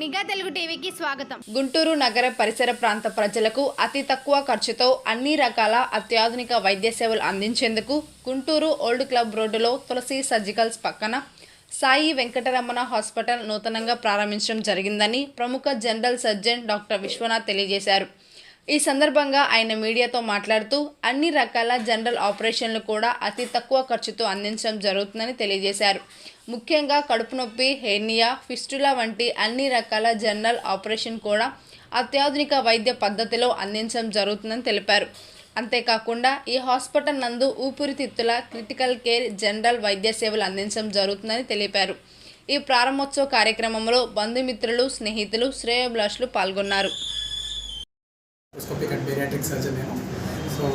నిఘా తెలుగు టీవీకి స్వాగతం. గుంటూరు నగర పరిసర ప్రాంత ప్రజలకు అతి తక్కువ ఖర్చుతో అన్ని రకాల అత్యాధునిక వైద్య సేవలు అందించేందుకు గుంటూరు ఓల్డ్ క్లబ్ రోడ్డులో తులసి సర్జికల్స్ పక్కన సాయి వెంకటరమణ హాస్పిటల్ నూతనంగా ప్రారంభించడం జరిగిందని ప్రముఖ జనరల్ సర్జన్ డాక్టర్ విశ్వనాథ్ తెలియజేశారు. ఈ సందర్భంగా ఆయన మీడియాతో మాట్లాడుతూ అన్ని రకాల జనరల్ ఆపరేషన్లు కూడా అతి తక్కువ ఖర్చుతో అందించడం జరుగుతుందని తెలియజేశారు. ముఖ్యంగా కడుపు నొప్పి హెర్నియా ఫిస్టులా వంటి అన్ని రకాల జనరల్ ఆపరేషన్ కూడా అత్యాధునిక వైద్య పద్ధతిలో అందించడం జరుగుతుందని తెలిపారు. అంతేకాకుండా ఈ హాస్పిటల్ నందు ఊపిరితిత్తుల క్రిటికల్ కేర్ జనరల్ వైద్య సేవలు అందించడం జరుగుతుందని తెలిపారు. ఈ ప్రారంభోత్సవ కార్యక్రమంలో బంధుమిత్రులు స్నేహితులు శ్రేయోభిలాషులు పాల్గొన్నారు. Endoscopic and bariatric surgeon నేను. So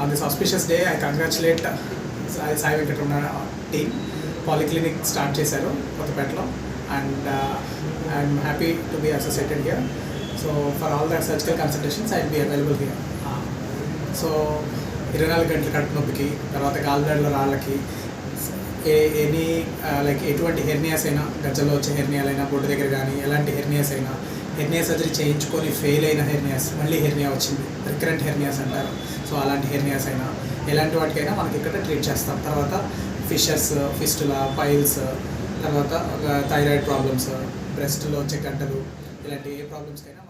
on this auspicious day I congratulate Sai Sai Venkataramana team polyclinic start చేశారు కొత్తపేటలో. And I'm happy to be associated here so for all that surgical consultations I be available here so ఇరవై నాలుగు గంటల కడుపు నొప్పికి తర్వాత గాల్బ్లాడర్లో రాళ్ళకి ఏ ఎనీ uh, లైక్ ఎటువంటి హెర్నియాస్ అయినా గజ్జలో వచ్చే హెర్నియాలైనా బొడ్డు దగ్గర కానీ ఎలాంటి హెర్నియాస్ అయినా హెర్నియా సర్జరీ చేయించుకొని ఫెయిల్ అయిన హెర్నియాస్ మళ్ళీ హెర్నియా వచ్చింది. రికరెంట్ హెర్నియాస్ అంటారు. సో అలాంటి హెర్నియాస్ అయినా ఎలాంటి వాటికైనా మనకి ఇక్కడ ట్రీట్ చేస్తాం. తర్వాత ఫిషర్స్ ఫిస్టులా పైల్స్ తర్వాత థైరాయిడ్ ప్రాబ్లమ్స్ బ్రెస్ట్లో వచ్చే గంటలు ఇలాంటి ఏ ప్రాబ్లమ్స్కైనా